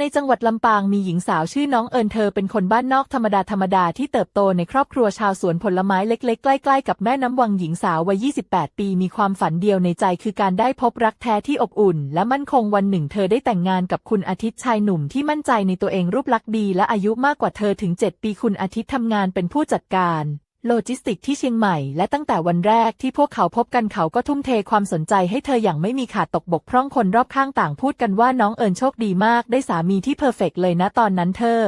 ในจังหวัดลำปางมีหญิงสาวชื่อน้องเอิญเธอเป็นคนบ้านนอกธรรมดาธรรมดาที่เติบโตในครอบครัวชาวสวนผลไม้เล็กๆ ใกล้ๆ กับแม่น้ำวังหญิงสาววัย 28 ปีมีความฝันเดียวในใจคือการได้พบรักแท้ที่อบอุ่น และมั่นคงวันหนึ่งเธอได้แต่งงานกับคุณอาทิตย์ชายหนุ่มที่มั่นใจในตัวเองรูปลักษณ์ดีและอายุมากกว่าเธอถึง 7 ปีคุณอาทิตย์ทำงานเป็นผู้จัดการ โลจิสติกที่เชียงใหม่ และตั้งแต่วันแรกที่พวกเขาพบกันเขาก็ทุ่มเทความสนใจให้เธออย่างไม่มีขาดตกบกพร่องคนรอบข้างต่างพูดกันว่าน้องเอิญโชคดีมากได้สามีที่เพอร์เฟกต์เลยนะตอนนั้นเธอ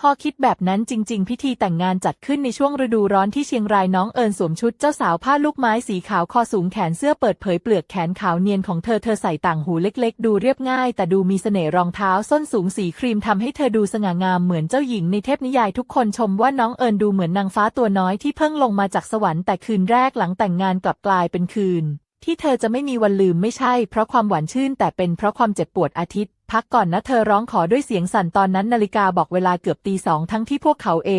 พอคิดแบบนั้นจริง ๆ พิธีแต่งงานจัดขึ้นในช่วงฤดูร้อนที่เชียงรายน้องเอิญสวมชุดเจ้าสาวผ้าลูกไม้สีขาวคอสูงแขนเสื้อเปิดเผยเปลือกแขนขาวเนียนของเธอเธอใส่ต่างหูเล็ก ๆ ดูเรียบง่าย แต่ดูมีเสน่ห์รองเท้าส้นสูงสีครีมทำให้เธอดูสง่างามเหมือนเจ้าหญิงในเทพนิยายทุกคนชมว่าน้องเอิญดูเหมือนนางฟ้าตัวน้อยที่เพิ่งลงมาจากสวรรค์แต่คืนแรกหลังแต่งงานกลับกลายเป็นคืน ที่เธอจะไม่มีวันลืมไม่ใช่เพราะความหวานชื่น แต่เป็นเพราะความเจ็บปวดอาทิตย์ พักก่อนนะเธอร้องขอด้วยเสียงสั่นตอนนั้นนาฬิกาบอกเวลาเกือบตีสองทั้งที่พวกเขาเอ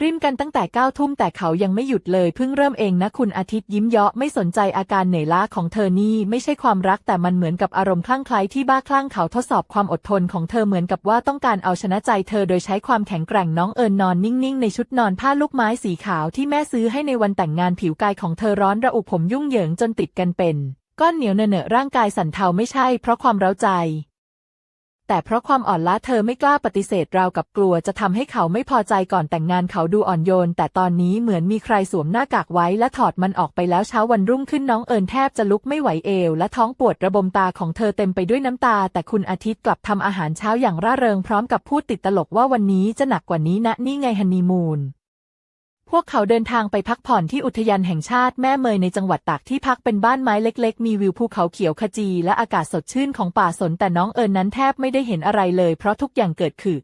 ริมกันตั้งแต่เก้าทุ่มแต่เขายังไม่หยุดเลยเพิ่งเริ่มเองนะคุณอาทิตย์ยิ้มเยาะไม่สนใจอาการเหนื่อยล้าของเธอนี่ไม่ใช่ความรักแต่มันเหมือนกับอารมณ์คลั่งไคล้ที่บ้าคลั่งเขาทดสอบความอดทนของเธอเหมือนกับว่าต้องการเอาชนะใจเธอโดยใช้ความแข็งแกร่งน้องเอิญนอนนิ่งๆในชุดนอนผ้าลูกไม้สีขาวที่แม่ซื้อให้ในวันแต่งงานผิวกายของเธอร้อนระอุผมยุ่งเหยิงจนติดกันเป็นก้อนเหนียวเนอะร่างกายสั่นเทาไม่ใช่เพราะความเร้าใจ แต่เพราะความอ่อนล้าเธอไม่กล้าปฏิเสธราวกับกลัวจะทำให้เขาไม่พอใจก่อนแต่งงานเขาดูอ่อนโยน แต่ตอนนี้เหมือนมีใครสวมหน้ากากไว้และถอดมันออกไปแล้วเช้าวันรุ่งขึ้นน้องเอิญแทบจะลุกไม่ไหวเอว และท้องปวดระบมตาของเธอเต็มไปด้วยน้ำตา แต่คุณอาทิตย์กลับทำอาหารเช้าอย่างร่าเริงพร้อมกับพูดติดตลกว่าวันนี้จะหนักกว่านี้นะนี่ไงฮันนีมูน พวกเขาเดินทางไปพักผ่อนที่อุทยานแห่งชาติแม่เมยในจังหวัดตากที่พักเป็นบ้านไม้เล็กๆ มีวิวภูเขาเขียวขจี และอากาศสดชื่นของป่าสนแต่น้องเอิญนั้นแทบไม่ได้เห็นอะไรเลยเพราะทุกอย่างเกิดขึ้น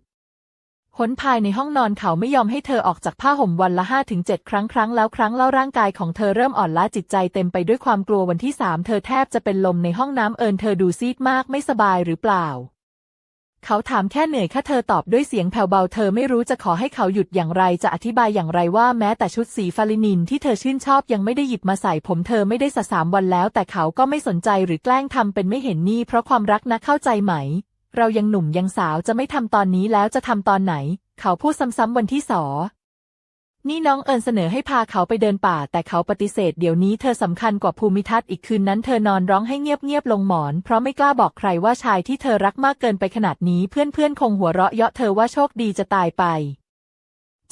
หนภายในห้องนอนเขาไม่ยอมให้เธอออกจากผ้าห่มวันละห้าถึงเจ็ดครั้งครั้งแล้วครั้งเล่าร่างกายของเธอเริ่มอ่อนล้าจิตใจเต็มไปด้วยความกลัววันที่สามเธอแทบจะเป็นลมในห้องน้ำเอิญเธอดูซีดมากไม่สบายหรือเปล่า เขาถามแค่เหนื่อยค่ะเธอตอบด้วยเสียงแผ่วเบาเธอไม่รู้จะขอให้เขาหยุดอย่างไร จะอธิบายอย่างไรว่าแม้แต่ชุดสีฟาลินินที่เธอชื่นชอบยังไม่ได้หยิบมาใส่ผมเธอไม่ได้สะสามวันแล้ว แต่เขาก็ไม่สนใจหรือแกล้งทำเป็นไม่เห็นนี่ เพราะความรักนะเข้าใจไหม เรายังหนุ่มยังสาวจะไม่ทำตอนนี้แล้วจะทำตอนไหน เขาพูดซ้ำๆวันที่สอ นี่น้องเอิญเสนอให้พาเขาไปเดินป่า แต่เขาปฏิเสธเดี๋ยวนี้เธอสำคัญกว่าภูมิทัศน์อีกคืนนั้นเธอนอนร้องให้เงียบๆลงหมอน เพราะไม่กล้าบอกใครว่าชายที่เธอรักมากเกินไปขนาดนี้เพื่อนๆคงหัวเราะเยาะเธอว่าโชคดีจะตายไป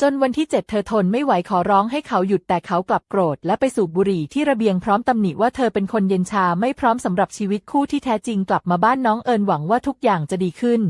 จนวันที่เจ็ดเธอทนไม่ไหวขอร้องให้เขาหยุดแต่เขากลับโกรธ และไปสูบบุหรี่ที่ระเบียงพร้อมตำหนิว่าเธอเป็นคนเย็นชาไม่พร้อมสำหรับชีวิตคู่ที่แท้จริงกลับมาบ้านน้องเอิญหวังว่าทุกอย่างจะดีขึ้น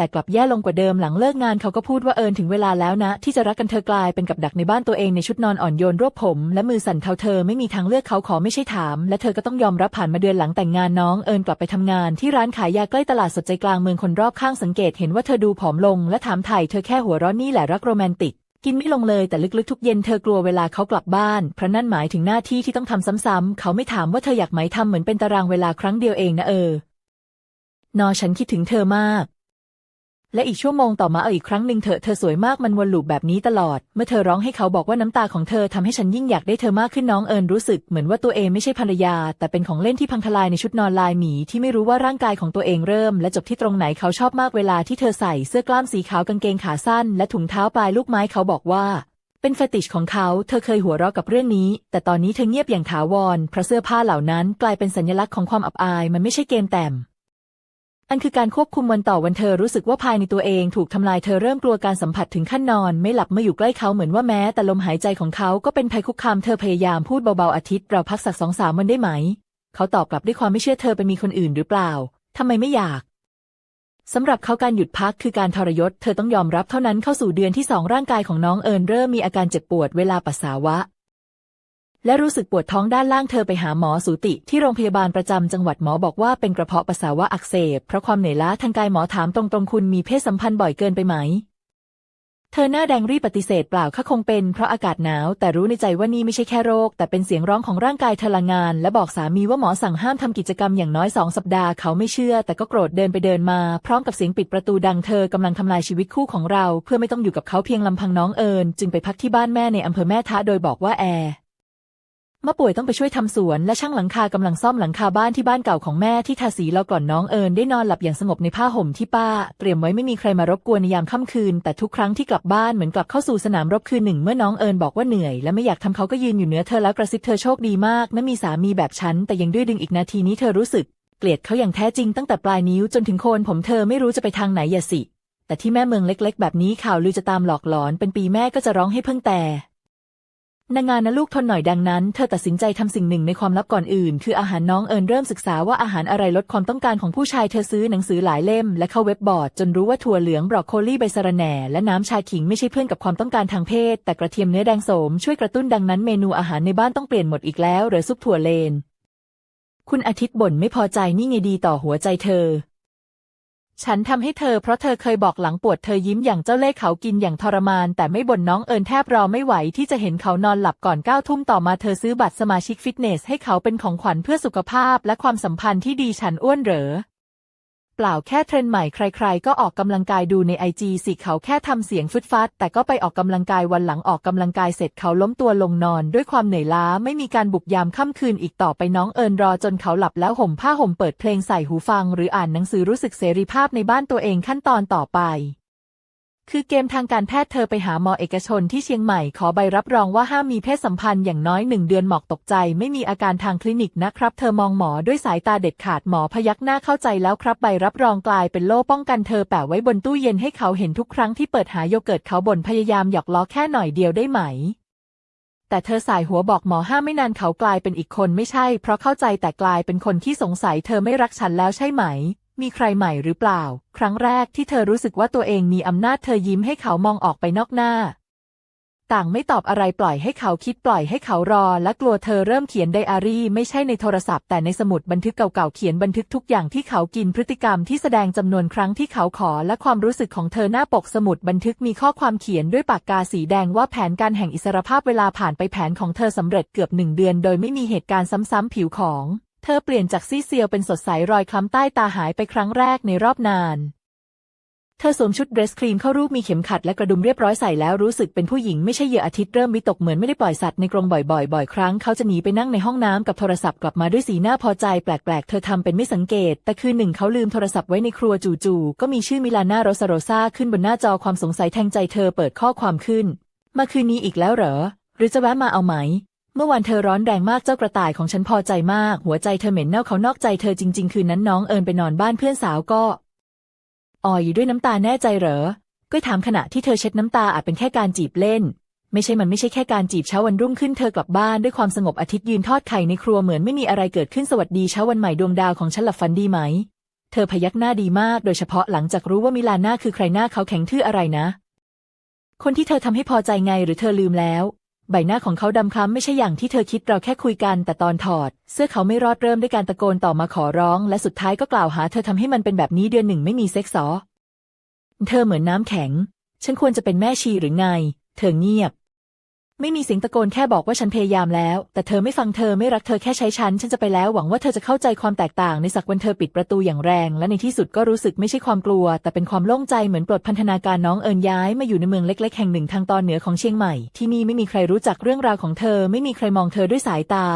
แต่กลับแย่ลงกว่าเดิมหลังเลิกงานเขาก็พูดว่าเอิญถึงเวลาแล้วนะ ที่จะรักกันเธอกลายเป็นกับดักในบ้านตัวเองในชุดนอนอ่อนโยนรวบผม และมือสั่นเทาเธอไม่มีทางเลือกเขาขอไม่ใช่ถาม และเธอก็ต้องยอมรับผ่านมาเดือนหลังแต่งงานน้องเอิญกลับไปทำงานที่ร้านขายยาใกล้ตลาดสดใจกลางเมืองคนรอบข้างสังเกตเห็นว่าเธอดูผอมลง และถามไถ่เธอแค่หัวร้อนนี่แหละรักโรแมนติกกินไม่ลงเลยแต่ลึกๆทุกเย็นเธอกลัวเวลาเขากลับบ้าน เพราะนั่นหมายถึงหน้าที่ที่ต้องทำซ้ำๆเขาไม่ถามว่าเธออยากไหมทำเหมือนเป็นตารางเวลาครั้งเดียวเองนะเออนอฉันคิดถึงเธอมาก และอีกชั่วโมงต่อมาเอาอีกครั้งหนึ่งเถอเธอสวยมากมันวนลูปแบบนี้ตลอด เมื่อเธอร้องให้เขาบอกว่าน้ำตาของเธอทำให้ฉันยิ่งอยากได้เธอมากขึ้นน้องเอิญรู้สึกเหมือนว่าตัวเองไม่ใช่ภรรยา แต่เป็นของเล่นที่พังทลายในชุดนอนลายหมีที่ไม่รู้ว่าร่างกายของตัวเองเริ่ม และจบที่ตรงไหนเขาชอบมากเวลาที่เธอใส่เสื้อกล้ามสีขาวกางเกงขาสั้น และถุงเท้าปลายลูกไม้เขาบอกว่าเป็นเฟติชของเขา เธอเคยหัวเราะกับเรื่องนี้ แต่ตอนนี้เธอเงียบอย่างถาวร เพราะเสื้อผ้าเหล่านั้นกลายเป็นสัญลักษณ์ของความอับอาย มันไม่ใช่เกมแต่ม อันคือการควบคุมวันต่อวันเธอรู้สึกว่าภายในตัวเองถูกทำลายเธอเริ่มกลัวการสัมผัสถึงขั้นนอน ไม่หลับเมื่ออยู่ใกล้เขาเหมือนว่าแม้แต่ลมหายใจของเขาก็เป็นภัยคุกคามเธอพยายามพูดเบาๆอาทิตย์เราพักสักสองสามวันได้ไหม เขาตอบกลับด้วยความไม่เชื่อเธอไปมีคนอื่นหรือเปล่าทำไมไม่อยากสำหรับเขาการหยุดพักคือการทรยศ เธอต้องยอมรับเท่านั้นเข้าสู่เดือนที่สองร่างกายของน้องเอิญเริ่มมีอาการเจ็บปวดเวลาปัสสาวะ และรู้สึกปวดท้องด้านล่างเธอไปหาหมอสูติที่โรงพยาบาลประจำจังหวัดหมอบอกว่าเป็นกระเพาะปัสสาวะอักเสบเพราะความเหนื่อยล้าทางกายหมอถามตรงๆคุณมีเพศสัมพันธ์บ่อยเกินไปไหม เธอหน้าแดงรีบปฏิเสธเปล่าค่ะคงเป็นเพราะอากาศหนาว แต่รู้ในใจว่านี่ไม่ใช่แค่โรค แต่เป็นเสียงร้องของร่างกายเธอละงาน และบอกสามีว่าหมอสั่งห้ามทำกิจกรรมอย่างน้อยสองสัปดาห์เขาไม่เชื่อ แต่ก็โกรธเดินไปเดินมา พร้อมกับเสียงปิดประตูดังเธอกำลังทำลายชีวิตคู่ของเรา เพื่อไม่ต้องอยู่กับเขาเพียงลำพังน้องเอิญจึงไปพักที่บ้านแม่ในอำเภอแม่ทะโดยบอกว่าแอร์ มะป่วยต้องไปช่วยทำสวนและช่างหลังคากำลังซ่อมหลังคาบ้านที่บ้านเก่าของแม่ที่ทาสีเราก่อนน้องเอิญได้นอนหลับอย่างสงบในผ้าห่มที่ป้า เตรียมไว้ไม่มีใครมารบกวนในยามค่ำคืน แต่ทุกครั้งที่กลับบ้านเหมือนกลับเข้าสู่สนามรบคืนหนึ่งเมื่อน้องเอิญบอกว่าเหนื่อย และไม่อยากทำเขาก็ยืนอยู่เหนือเธอแล้วกระซิบเธอโชคดีมากนะมีสามีแบบฉันแต่ยังดื้อดึงอีกนาทีนี้เธอรู้สึก เกลียดเขาอย่างแท้จริงตั้งแต่ปลายนิ้วจนถึงโคนผมเธอไม่รู้จะไปทางไหนอย่าสิ แต่ที่แม่เมืองเล็ก ๆ แบบนี้ข่าวลือจะตามหลอกหลอนเป็นปีแม่ก็จะร้องให้เพิ่งแต่ นางงานนะลูกทนหน่อยดังนั้น เธอตัดสินใจทำสิ่งหนึ่งในความลับก่อนอื่น คืออาหารน้องเอิญเริ่มศึกษาว่าอาหารอะไรลดความต้องการของผู้ชายเธอซื้อหนังสือหลายเล่ม และเข้าเว็บบอร์ดจนรู้ว่าถั่วเหลืองบรอกโคลีใบสะระแหน่ และน้ำชาขิงไม่ใช่เพื่อนกับความต้องการทางเพศ แต่กระเทียมเนื้อแดงโสมช่วยกระตุ้นดังนั้นเมนูอาหารในบ้านต้องเปลี่ยนหมดอีกแล้วเหลือซุปถั่วเลน คุณอาทิตย์บ่นไม่พอใจนี่ไงดีต่อหัวใจเธอ ฉันทำให้เธอเพราะเธอเคยบอกหลังปวดเธอยิ้มอย่างเจ้าเล่ห์เขากินอย่างทรมาน แต่ไม่บ่นน้องเอิญแทบรอไม่ไหวที่จะเห็นเขานอนหลับก่อนเก้าทุ่มต่อมาเธอซื้อบัตรสมาชิกฟิตเนสให้เขาเป็นของขวัญเพื่อสุขภาพและความสัมพันธ์ที่ดีฉันอ้วนเหรอ ปล่าแค่เทรนด์ใหม่ใคร ๆ ก็ออกกำลังกายดูในไอจีสิเขาแค่ทำเสียงฟึดฟัด แต่ก็ไปออกกำลังกายวันหลังออกกำลังกายเสร็จเขาล้มตัวลงนอน ด้วยความเหนื่อยล้าไม่มีการบุกยามค่ำคืนอีกต่อไปน้องเอิญรอจนเขาหลับแล้วห่มผ้าห่มเปิดเพลงใส่หูฟัง หรืออ่านหนังสือรู้สึกเสรีภาพในบ้านตัวเองขั้นตอนต่อไป คือเกมทางการแพทย์เธอไปหาหมอเอกชนที่เชียงใหม่ขอใบรับรองว่าห้ามมีเพศสัมพันธ์อย่างน้อยหนึ่งเดือนหมอกตกใจ ไม่มีอาการทางคลินิกนะครับ เธอมองหมอด้วยสายตาเด็ดขาดหมอพยักหน้าเข้าใจแล้วครับ ใบรับรองกลายเป็นโล่ป้องกันเธอแปะไว้บนตู้เย็นให้เขาเห็นทุกครั้งที่เปิดหาโยเกิร์ตเขาบ่นพยายามหยอกล้อแค่หน่อยเดียวได้ไหมแต่เธอสายหัวบอกหมอห้ามไม่นานเขากลายเป็นอีกคนไม่ใช่ เพราะเข้าใจแต่กลายเป็นคนที่สงสัยเธอไม่รักฉันแล้วใช่ไหม มีใครใหม่หรือเปล่า ครั้งแรกที่เธอรู้สึกว่าตัวเองมีอำนาจเธอยิ้มให้เขามองออกไปนอกหน้า ต่างไม่ตอบอะไรปล่อยให้เขาคิดปล่อยให้เขารอ และกลัวเธอเริ่มเขียนไดอารี่ไม่ใช่ในโทรศัพท์แต่ในสมุดบันทึกเก่าๆเขียนบันทึกทุกอย่างที่เขากินพฤติกรรมที่แสดงจำนวนครั้งที่เขาขอ และความรู้สึกของเธอหน้าปกสมุดบันทึกมีข้อความเขียนด้วยปากกาสีแดงว่าแผนการแห่งอิสรภาพเวลาผ่านไปแผนของเธอสำเร็จเกือบหนึ่งเดือน โดยไม่มีเหตุการณ์ซ้ำๆผิวของ ธอเปลี่ยนจากซีเซียวเป็นสดใสรอยคล้ำใต้ตาหายไปครั้งแรกในรอบนาน เธอสวมชุดเดรสครีมเข้ารูปมีเข็มขัดและกระดุมเรียบร้อยใส่แล้วรู้สึกเป็นผู้หญิงไม่ใช่เหยื่ออาทิตย์เริ่มวิตกเหมือนไม่ได้ปล่อยสัตว์ในกรงบ่อยๆ บ่อยครั้งเขาจะหนีไปนั่งในห้องน้ำกับโทรศัพท์กลับมาด้วยสีหน้าพอใจแปลกๆ เธอทำเป็นไม่สังเกต แต่คืนหนึ่งเขาลืมโทรศัพท์ไว้ในครัวจู่ๆก็มีชื่อมิลาน่าโรซาโรซาขึ้นบนหน้าจอความสงสัยแทงใจเธอเปิดข้อความขึ้น มาคืนนี้อีกแล้วเหรอ หรือจะแวะมาเอาไหม เมื่อวานเธอร้อนแรงมากเจ้ากระต่ายของฉันพอใจมาก หัวใจเธอเหม็นเน่าเขานอกใจเธอจริง ๆ คืนนั้นน้องเอิญไปนอนบ้านเพื่อนสาวก็อ่อยอยู่ด้วยน้ำตาแน่ใจเหรอก็ถามขณะที่เธอเช็ดน้ำตาอาจเป็นแค่การจีบเล่น ไม่ใช่มันไม่ใช่แค่การจีบเช้าวันรุ่งขึ้นเธอกลับบ้านด้วยความสงบอาทิตย์ยืนทอดไข่ในครัวเหมือนไม่มีอะไรเกิดขึ้นสวัสดีเช้าวันใหม่ดวงดาวของฉันหลับฝันดีไหม เธอพยักหน้าดีมาก โดยเฉพาะหลังจากรู้ว่ามิลาน่าคือใครหน้าเขาแข็งทื่ออะไรนะ คนที่เธอทำให้พอใจไงหรือเธอลืมแล้ว ใบหน้าของเขาดำคล้ำไม่ใช่อย่างที่เธอคิดเราแค่คุยกัน แต่ตอนถอด เสื้อเขาไม่รอดเริ่มด้วยการตะโกนต่อมาขอร้อง และสุดท้ายก็กล่าวหาเธอทำให้มันเป็นแบบนี้เดือนหนึ่งไม่มีเซ็กซ์ซอเธอเหมือนน้ำแข็ง ฉันควรจะเป็นแม่ชีหรือไง เธอเงียบ ไม่มีเสียงตะโกนแค่บอกว่าฉันพยายามแล้ว แต่เธอไม่ฟังเธอไม่รักเธอแค่ใช้ฉัน ฉันจะไปแล้วหวังว่าเธอจะเข้าใจความแตกต่างในสักวันเธอปิดประตูอย่างแรง และในที่สุดก็รู้สึกไม่ใช่ความกลัว แต่เป็นความโล่งใจเหมือนปลดพันธนาการน้องเอิญย้ายมาอยู่ในเมืองเล็ก ๆ แห่งหนึ่งทางตอนเหนือของเชียงใหม่ ที่นี่ไม่มีใครรู้จักเรื่องราวของเธอ ไม่มีใครมองเธอด้วยสายตา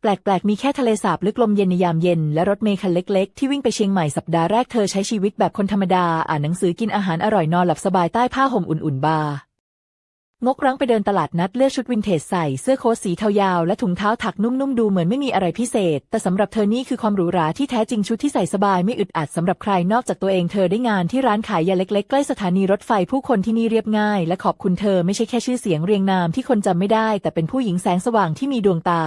แปลกๆ มีแค่ทะเลสาบลึกลมเย็นในยามเย็น และรถเมล์คันเล็กๆ ที่วิ่งไปเชียงใหม่สัปดาห์แรกเธอใช้ชีวิตแบบคนธรรมดา อ่านหนังสือกินอาหารอร่อยนอนหลับสบายใต้ผ้าห่มอุ่นๆบาร์ งกรั้งไปเดินตลาดนัดเลือกชุดวินเทจใส่เสื้อโค้ทสีเทายาวและถุงเท้าถักนุ่มๆดูเหมือนไม่มีอะไรพิเศษ แต่สำหรับเธอนี่คือความหรูหราที่แท้จริงชุดที่ใส่สบายไม่อึดอัดสำหรับใครนอกจากตัวเองเธอได้งานที่ร้านขายยาเล็กๆใกล้สถานีรถไฟผู้คนที่นี่เรียบง่าย และขอบคุณเธอไม่ใช่แค่ชื่อเสียงเรียงนามที่คนจำไม่ได้ แต่เป็นผู้หญิงแสงสว่างที่มีดวงตา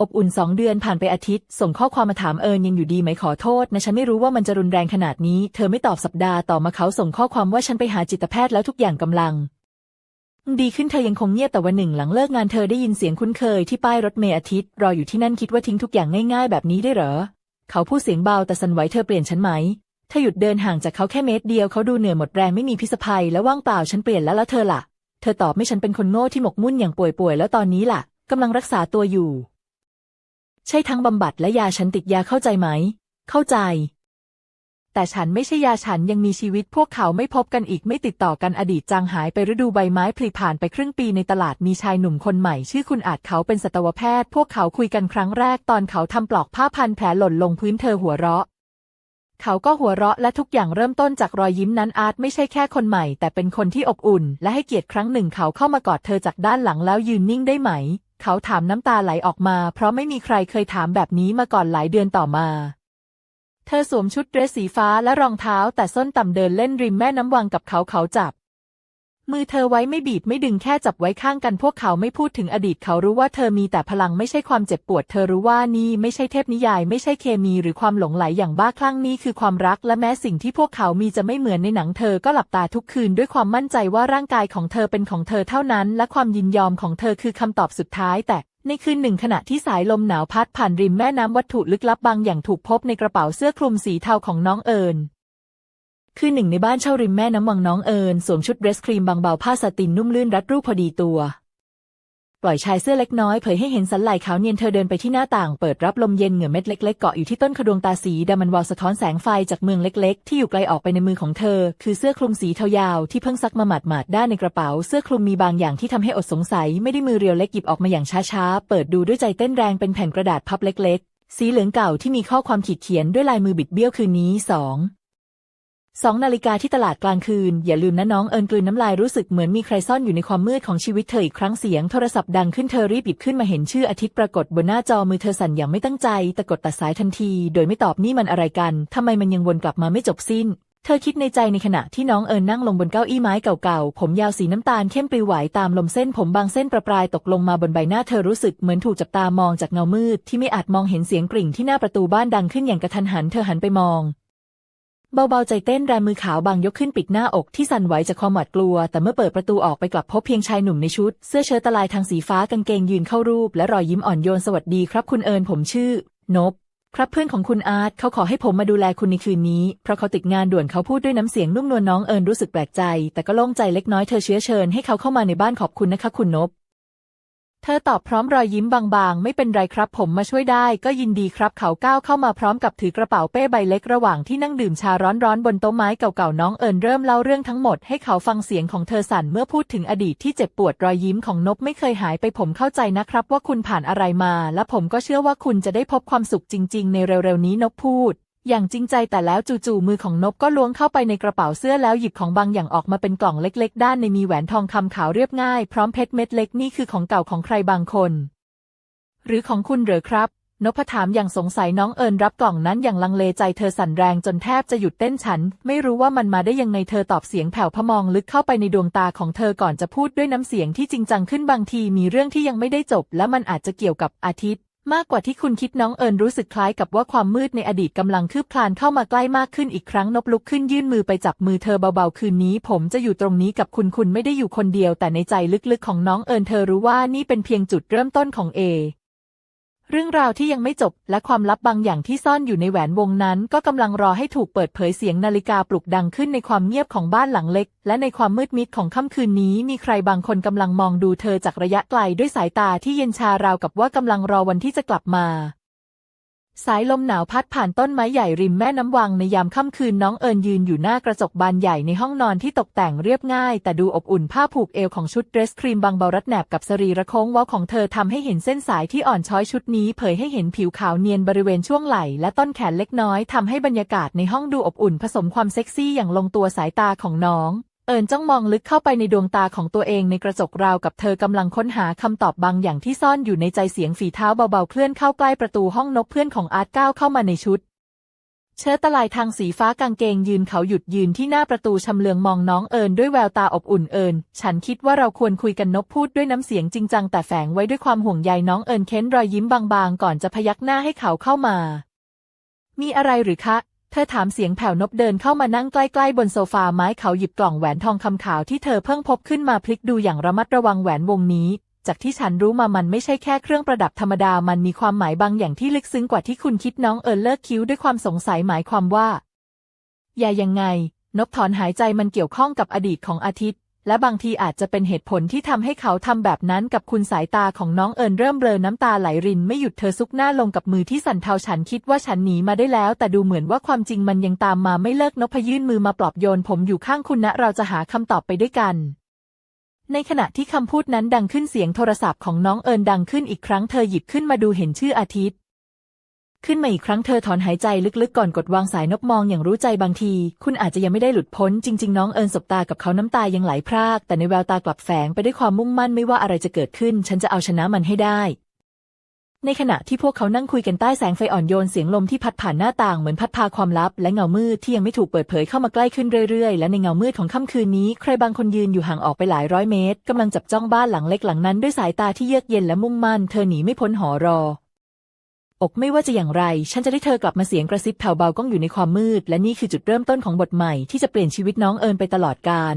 อบอุ่นสองเดือนผ่านไปอาทิตย์ ส่งข้อความมาถามเอิญยังอยู่ดีไหมขอโทษนะฉันไม่รู้ว่ามันจะรุนแรงขนาดนี้ เธอไม่ตอบสัปดาห์ต่อมาเขาส่งข้อความว่าฉันไปหาจิตแพทย์แล้วทุกอย่างกำลัง ดีขึ้นเธอยังคงเงียบแต่วันหนึ่งหลังเลิกงานเธอได้ยินเสียงคุ้นเคยที่ป้ายรถเมล์อาทิตย์ รออยู่ที่นั่นคิดว่าทิ้งทุกอย่างง่ายๆ แบบนี้ได้เหรอ เขาพูดเสียงเบาแต่สั่นไหวเธอเปลี่ยนฉันไหมเธอหยุดเดินห่างจากเขาแค่เมตรเดียวเขาดูเหนื่อยหมดแรงไม่มีพิษภัยและว่างเปล่าฉันเปลี่ยนแล้วแล้วเธอล่ะ เธอตอบไม่ฉันเป็นคนโง่ที่หมกมุ่นอย่างป่วยๆแล้วตอนนี้ล่ะกำลังรักษาตัวอยู่ ใช่ทั้งบำบัดและยาฉันติดยาเข้าใจไหม เข้าใจ แต่ฉันไม่ใช่ยาฉันยังมีชีวิตพวกเขาไม่พบกันอีกไม่ติดต่อกันอดีตจางหายไปฤดูใบไม้ผลิผ่านไปครึ่งปีในตลาดมีชายหนุ่มคนใหม่ ชื่อคุณอาจเขาเป็นสัตวแพทย์ พวกเขาคุยกันครั้งแรกตอนเขาทำปลอกผ้าพันแผลหล่นลงพื้นเธอหัวเราะ เขาก็หัวเราะและทุกอย่างเริ่มต้นจากรอยยิ้มนั้นอาร์ตไม่ใช่แค่คนใหม่ แต่เป็นคนที่อบอุ่น และให้เกียรติครั้งหนึ่งเขาเข้ามากอดเธอจากด้านหลังแล้วยืนนิ่งได้ไหม เขาถามน้ำตาไหลออกมา เพราะไม่มีใครเคยถามแบบนี้มาก่อนหลายเดือนต่อมา เธอสวมชุดเดรสสีฟ้าและรองเท้าแต่ส้นต่ำเดินเล่นริมแม่น้ำวังกับเขาเขาจับ มือเธอไว้ไม่บีบไม่ดึงแค่จับไว้ข้างกันพวกเขาไม่พูดถึงอดีตเขารู้ว่าเธอมีแต่พลังไม่ใช่ความเจ็บปวด เธอรู้ว่านี่ไม่ใช่เทพนิยาย ไม่ใช่เคมีหรือความหลงไหลอย่างบ้าคลั่งนี่คือความรักและแม้สิ่งที่พวกเขามีจะไม่เหมือนในหนังเธอก็หลับตาทุกคืนด้วยความมั่นใจว่าร่างกายของเธอเป็นของเธอเท่านั้น และความยินยอมของเธอคือคำตอบสุดท้ายแต่ ในคืนหนึ่งขณะที่สายลมหนาวพัดผ่านริมแม่น้ำวัตถุลึกลับบางอย่างถูกพบในกระเป๋าเสื้อคลุมสีเทาของน้องเอิญคือหนึ่งในบ้านเช่าริมแม่น้ำวังน้องเอิญสวมชุดเดรสครีมบางเบาผ้าสตินนุ่มลื่นรัดรูปพอดีตัว ปล่อยชายเสื้อเล็กน้อยเผยให้เห็นสันไหล่ขาวเนียนเธอเดินไปที่หน้าต่างเปิดรับลมเย็นเหงื่อเม็ดเล็กๆเกาะอยู่ที่ต้นขดวงตาสีดำมันวาวสะท้อนแสงไฟจากเมืองเล็กๆ ที่อยู่ไกลออกไปในมือของเธอ คือเสื้อคลุมสีเทายาวที่เพิ่งซักมาหมาดๆด้านในกระเป๋า เสื้อคลุมมีบางอย่างที่ทำให้อดสงสัย ไม่ได้มือเรียวเล็กหยิบออกมาอย่างช้าๆเปิดดูด้วยใจเต้นแรงเป็นแผ่นกระดาษพับเล็กๆ สีเหลืองเก่าที่มีข้อความขีดเขียนด้วยลายมือบิดเบี้ยวคืนนี้สอง สองนาฬิกาที่ตลาดกลางคืน อย่าลืมนะน้องเอิญกลืนน้ำลายรู้สึกเหมือนมีใครซ่อนอยู่ในความมืดของชีวิตเธออีกครั้งเสียงโทรศัพท์ดังขึ้นเธอรีบหยิบขึ้นมาเห็นชื่ออาทิตย์ปรากฏบนหน้าจอมือเธอสั่นอย่างไม่ตั้งใจแต่กดตัดสายทันที โดยไม่ตอบนี่มันอะไรกันทำไมมันยังวนกลับมาไม่จบสิ้น เธอคิดในใจในขณะที่น้องเอิญนั่งลงบนเก้าอี้ไม้เก่าๆผมยาวสีน้ำตาลเข้มปลิวไหวตามลมเส้นผมบางเส้นประปรายตกลงมาบนใบหน้าเธอรู้สึกเหมือนถูกจับตามองจากเงามืดที่ไม่อาจมองเห็นเสียงกริ่งที่หน้าประตูบ้านดังขึ้นอย่างกระทันหันเธอหันไปมอง เบาๆใจเต้นแรงมือขาวบางยกขึ้นปิดหน้าอกที่สั่นไหวจากความหวาดกลัว แต่เมื่อเปิดประตูออกไปกลับพบเพียงชายหนุ่มในชุด เสื้อเชิ้ตตะลายทางสีฟ้ากางเกงยืนเข้ารูป และรอยยิ้มอ่อนโยนสวัสดีครับคุณเอิญผมชื่อ นบ ครับเพื่อนของคุณอาร์ตเขาขอให้ผมมาดูแลคุณในคืนนี้ เพราะเขาติดงานด่วนเขาพูดด้วยน้ำเสียงนุ่มนวลน้องเอิญรู้สึกแปลกใจ แต่ก็โล่งใจเล็กน้อยเธอเชื้อเชิญให้เขาเข้ามาในบ้านขอบคุณนะคะคุณนบ เธอตอบพร้อมรอยยิ้มบางๆ ไม่เป็นไรครับผมมาช่วยได้ก็ยินดีครับเขาก้าวเข้ามาพร้อมกับถือกระเป๋าเป้ใบเล็กระหว่างที่นั่งดื่มชาร้อนๆ บนโต๊ะไม้เก่าๆ น้องเอิญเริ่มเล่าเรื่องทั้งหมดให้เขาฟังเสียงของเธอสั่นเมื่อพูดถึงอดีตที่เจ็บปวดรอยยิ้มของนบไม่เคยหายไปผมเข้าใจนะครับว่าคุณผ่านอะไรมา และผมก็เชื่อว่าคุณจะได้พบความสุขจริง ๆ ในเร็วๆนี้นบพูด อย่างจริงใจแต่แล้วจู่ๆมือของนบก็ล้วงเข้าไปในกระเป๋าเสื้อแล้วหยิบของบางอย่างออกมาเป็นกล่องเล็ก ๆ ด้านในมีแหวนทองคำขาวเรียบง่ายพร้อมเพชรเม็ดเล็กนี่คือของเก่าของใครบางคน หรือของคุณเหรอครับนพถามอย่างสงสัยน้องเอิญรับกล่องนั้นอย่างลังเลใจเธอสั่นแรงจนแทบจะหยุดเต้นฉัน ไม่รู้ว่ามันมาได้ยังไงเธอตอบเสียงแผ่วพมองลึกเข้าไปในดวงตาของเธอก่อนจะพูดด้วยน้ำเสียงที่จริงจังขึ้นบางทีมีเรื่องที่ยังไม่ได้จบ และมันอาจจะเกี่ยวกับอาทิตย์ มากกว่าที่คุณคิดน้องเอิญรู้สึกคล้ายกับว่าความมืดในอดีตกำลังคืบคลานเข้ามาใกล้มากขึ้นอีกครั้งนบลุกขึ้นยื่นมือไปจับมือเธอเบาๆ คืนนี้ ผมจะอยู่ตรงนี้กับคุณคุณไม่ได้อยู่คนเดียว แต่ในใจลึกๆของน้องเอิญเธอรู้ว่านี่เป็นเพียงจุดเริ่มต้นของเอ เรื่องราวที่ยังไม่จบและความลับบางอย่างที่ซ่อนอยู่ในแหวนวงนั้น ก็กำลังรอให้ถูกเปิดเผยเสียงนาฬิกาปลุกดังขึ้นในความเงียบของบ้านหลังเล็ก และในความมืดมิดของค่ำคืนนี้ มีใครบางคนกำลังมองดูเธอจากระยะไกลด้วยสายตาที่เย็นชาราวกับว่ากำลังรอวันที่จะกลับมา สายลมหนาวพัดผ่านต้นไม้ใหญ่ริมแม่น้ำวังในยามค่ำคืนน้องเอิญยืนอยู่หน้ากระจกบานใหญ่ในห้องนอนที่ตกแต่งเรียบง่าย แต่ดูอบอุ่นผ้าผูกเอวของชุดเดรสครีมบางเบารัดแหนบกับสรีระโค้งเว้าของเธอทำให้เห็นเส้นสายที่อ่อนช้อยชุดนี้เผยให้เห็นผิวขาวเนียนบริเวณช่วงไหล่และต้นแขนเล็กน้อยทำให้บรรยากาศในห้องดูอบอุ่นผสมความเซ็กซี่อย่างลงตัวสายตาของน้อง เอิญจ้องมองลึกเข้าไปในดวงตาของตัวเองในกระจกราวกับเธอกำลังค้นหาคำตอบบางอย่างที่ซ่อนอยู่ในใจเสียงฝีเท้าเบาๆเคลื่อนเข้าใกล้ประตูห้องนบเพื่อนของอาร์ตก้าวเข้ามาในชุด เชิ้ตตะลายทางสีฟ้ากางเกงยืนเขาหยุดยืนที่หน้าประตูชำเลืองมองน้องเอิญด้วยแววตาอบอุ่นเอิญฉันคิดว่าเราควรคุยกันนบพูดด้วยน้ำเสียงจริงจังแต่แฝงไว้ด้วยความห่วงใยน้องเอิญเค้นรอยยิ้มบางๆ ก่อนจะพยักหน้าให้เขาเข้ามา มีอะไรหรือคะ เธอถามเสียงแผ่วนบเดินเข้ามานั่งใกล้ๆบนโซฟาไม้เขาหยิบกล่องแหวนทองคำขาวที่เธอเพิ่งพบขึ้นมาพลิกดูอย่างระมัดระวังแหวนวงนี้ จากที่ฉันรู้มามันไม่ใช่แค่เครื่องประดับธรรมดามันมีความหมายบางอย่างที่ลึกซึ้งกว่าที่คุณคิดน้องเอิญเลิกคิ้วด้วยความสงสัยหมายความว่า อย่ายังไง นบถอนหายใจมันเกี่ยวข้องกับอดีตของอาทิตย์ และบางทีอาจจะเป็นเหตุผลที่ทำให้เขาทำแบบนั้นกับคุณสายตาของน้องเอิญเริ่มเบลอน้ำตาไหลรินไม่หยุดเธอซุกหน้าลงกับมือที่สั่นเทาฉันคิดว่าฉันหนีมาได้แล้ว แต่ดูเหมือนว่าความจริงมันยังตามมาไม่เลิกนพยื่นมือมาปลอบโยนผมอยู่ข้างคุณนะเราจะหาคำตอบไปด้วยกันในขณะที่คำพูดนั้นดังขึ้นเสียงโทรศัพท์ของน้องเอิญดังขึ้นอีกครั้งเธอหยิบขึ้นมาดูเห็นชื่ออาทิตย์ ขึ้นมาอีกครั้งเธอถอนหายใจลึกๆก่อนกดวางสายนบมองอย่างรู้ใจบางที คุณอาจจะยังไม่ได้หลุดพ้น จริง ๆ น้องเอิญสบตากับเขาน้ำตายังไหลพราก แต่ในแววตากลับแฝงไปด้วยความมุ่งมั่นไม่ว่าอะไรจะเกิดขึ้น ฉันจะเอาชนะมันให้ได้ ในขณะที่พวกเขานั่งคุยกันใต้แสงไฟอ่อนโยนเสียงลมที่พัดผ่านหน้าต่างเหมือนพัดพาความลับ และเงามืดที่ยังไม่ถูกเปิดเผยเข้ามาใกล้ขึ้นเรื่อยๆ และในเงามืดของค่ำคืนนี้ ใครบางคนยืนอยู่ห่างออกไปหลายร้อยเมตรกำลังจับจ้องบ้านหลังเล็กหลังนั้นด้วยสายตาที่เยือกเย็นและมุ่งมั่น เธอหนีไม่พ้นหอรอ อกไม่ว่าจะอย่างไร ฉันจะได้เธอกลับมาเสียงกระซิบแผ่วเบาก้องอยู่ในความมืด และนี่คือจุดเริ่มต้นของบทใหม่ที่จะเปลี่ยนชีวิตน้องเอิญไปตลอดกาล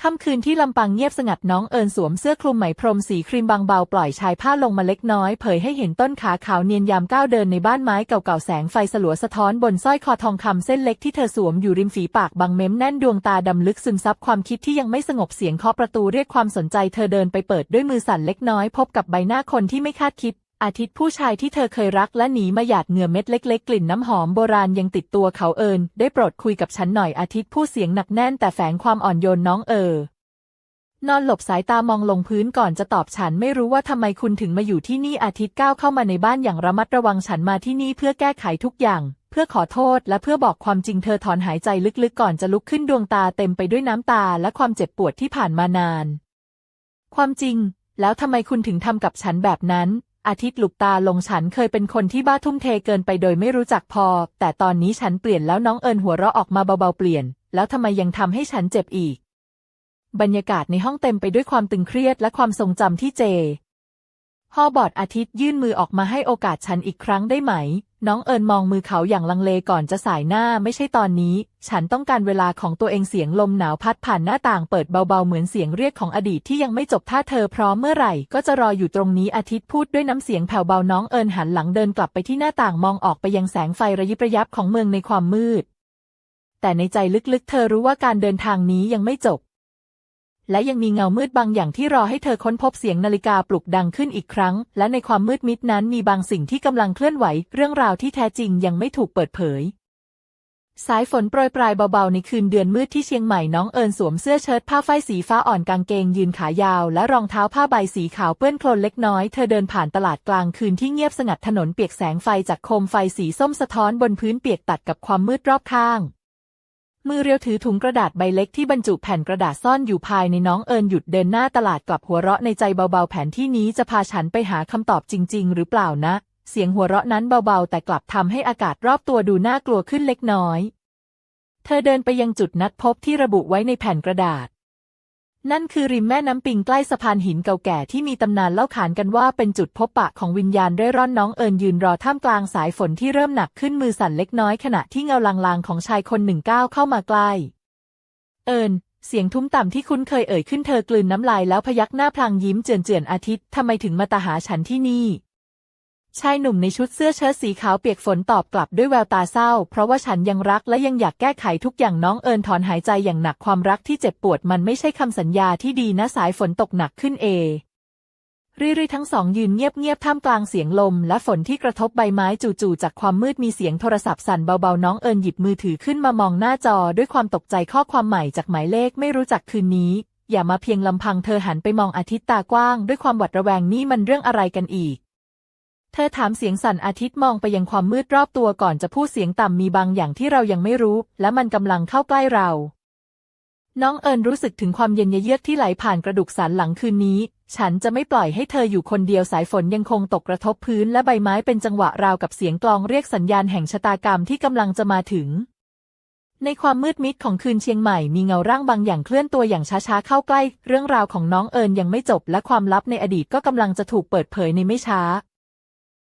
ค่ำคืนที่ลำปางเงียบสงัดน้องเอิญสวมเสื้อคลุมไหมพรมสีครีมบางเบาปล่อยชายผ้าลงมาเล็กน้อยเผยให้เห็นต้นขาขาวเนียนยามก้าวเดินในบ้านไม้เก่าๆแสงไฟสลัวสะท้อนบนสร้อยคอทองคำเส้นเล็กที่เธอสวมอยู่ริมฝีปากบางเม้มแน่นดวงตาดำลึกซึมซับความคิดที่ยังไม่สงบเสียงเคาะประตูเรียกความสนใจเธอเดินไปเปิดด้วยมือสั่นเล็กน้อยพบกับใบหน้าคนที่ไม่คาดคิด อาทิตย์ผู้ชายที่เธอเคยรักและหนีมาหยาดเหงื่อเม็ดเล็ก ๆ กลิ่นน้ำหอมโบราณยังติดตัวเขาเอิญได้โปรดคุยกับฉันหน่อยอาทิตย์ผู้เสียงหนักแน่นแต่แฝงความอ่อนโยนน้องเออนอนหลบสายตามองลงพื้นก่อนจะตอบฉันไม่รู้ว่าทำไมคุณถึงมาอยู่ที่นี่อาทิตย์ก้าวเข้ามาในบ้านอย่างระมัดระวังฉันมาที่นี่เพื่อแก้ไขทุกอย่าง เพื่อขอโทษและเพื่อบอกความจริงเธอถอนหายใจลึกๆ ก่อนจะลุกขึ้นดวงตาเต็มไปด้วยน้ำตาและความเจ็บปวดที่ผ่านมานาน ความจริง แล้วทำไมคุณถึงทำกับฉันแบบนั้น อาทิตย์หลุกตาลงฉันเคยเป็นคนที่บ้าทุ่มเทเกินไปโดยไม่รู้จักพอ แต่ตอนนี้ฉันเปลี่ยนแล้วน้องเอิญหัวเราะออกมาเบาๆเปลี่ยน แล้วทำไมยังทำให้ฉันเจ็บอีก บรรยากาศในห้องเต็มไปด้วยความตึงเครียดและความทรงจำที่เจฮอบอดอาทิตย์ยื่นมือออกมาให้โอกาสฉันอีกครั้งได้ไหม น้องเอิญมองมือเขาอย่างลังเลก่อนจะสายหน้าไม่ใช่ตอนนี้ ฉันต้องการเวลาของตัวเองเสียงลมหนาวพัดผ่านหน้าต่างเปิดเบาๆเหมือนเสียงเรียกของอดีตที่ยังไม่จบถ้าเธอพร้อมเมื่อไหร่ ก็จะรออยู่ตรงนี้อาทิตย์พูดด้วยน้ำเสียงแผ่วเบาน้องเอิญหันหลังเดินกลับไปที่หน้าต่างมองออกไปยังแสงไฟระยิบระยับของเมืองในความมืด แต่ในใจลึกๆ เธอรู้ว่าการเดินทางนี้ยังไม่จบ และยังมีเงามืดบางอย่างที่รอให้เธอค้นพบเสียงนาฬิกาปลุกดังขึ้นอีกครั้ง และในความมืดมิดนั้นมีบางสิ่งที่กำลังเคลื่อนไหว เรื่องราวที่แท้จริงยังไม่ถูกเปิดเผย สายฝนโปรยปลายเบาๆในคืนเดือนมืดที่เชียงใหม่น้องเอิญสวมเสื้อเชิ้ตผ้าฝ้ายสีฟ้าอ่อนกางเกงยืนขายาว และรองเท้าผ้าใบสีขาวเปื้อนโคลนเล็กน้อยเธอเดินผ่านตลาดกลางคืนที่เงียบสงัดถนนเปียกแสงไฟจากโคมไฟสีส้มสะท้อนบนพื้นเปียกตัดกับความมืดรอบข้าง มือเรียวถือถุงกระดาษใบเล็กที่บรรจุแผ่นกระดาษซ่อนอยู่ภายในน้องเอิญหยุดเดินหน้าตลาดกลับหัวเราะในใจเบาๆ แผนที่นี้จะพาฉันไปหาคำตอบจริง ๆ หรือเปล่านะ เสียงหัวเราะนั้นเบาๆ แต่กลับทำให้อากาศรอบตัวดูน่ากลัวขึ้นเล็กน้อย เธอเดินไปยังจุดนัดพบที่ระบุไว้ในแผ่นกระดาษ นั่นคือริมแม่น้ำปิงใกล้สะพานหินเก่าแก่ที่มีตำนานเล่าขานกันว่าเป็นจุดพบปะของวิญญาณเร่ร่อนน้องเอิญยืนรอท่ามกลางสายฝนที่เริ่มหนักขึ้นมือสั่นเล็กน้อยขณะที่เงาลางๆของชายคนหนึ่งก้าวเข้ามาใกล้ เอิญเสียงทุ้มต่ำที่คุ้นเคยเอ่ยขึ้นเธอกลืนน้ำลายแล้วพยักหน้าพลางยิ้มเจือนเจือนๆอาทิตย์ทำไมถึงมาตาหาฉันที่นี่ ชายหนุ่มในชุดเสื้อเชิ้ตสีขาวเปียกฝนตอบกลับด้วยแววตาเศร้า เพราะว่าฉันยังรักและยังอยากแก้ไขทุกอย่างน้องเอิญถอนหายใจอย่างหนักความรักที่เจ็บปวดมันไม่ใช่คำสัญญาที่ดีนะสายฝนตกหนักขึ้นเอรีรีทั้งสองยืนเงียบๆท่ามกลางเสียงลม และฝนที่กระทบใบไม้จู่ๆจากความมืดมีเสียงโทรศัพท์สั่นเบาๆน้องเอิญหยิบมือถือขึ้นมามองหน้าจอด้วยความตกใจข้อความใหม่จากหมายเลขไม่รู้จักคืนนี้ อย่ามาเพียงลำพังเธอหันไปมองอาทิตย์ตากว้าง ด้วยความหวาดระแวงนี่มันเรื่องอะไรกันอีก เธอถามเสียงสั่นอาทิตย์มองไปยังความมืดรอบตัวก่อนจะพูดเสียงต่ำมีบางอย่างที่เรายังไม่รู้ และมันกำลังเข้าใกล้เรา น้องเอิญรู้สึกถึงความเย็นเยือกที่ไหลผ่านกระดูกสันหลังคืนนี้ ฉันจะไม่ปล่อยให้เธออยู่คนเดียวสายฝนยังคงตกกระทบพื้นและใบไม้เป็นจังหวะราวกับเสียงกลองเรียกสัญญาณแห่งชะตากรรมที่กำลังจะมาถึง ในความมืดมิดของคืนเชียงใหม่มีเงาร่างบางอย่างเคลื่อนตัวอย่างช้าๆเข้าใกล้ เรื่องราวของน้องเอิญยังไม่จบ และความลับในอดีตก็กำลังจะถูกเปิดเผยในไม่ช้า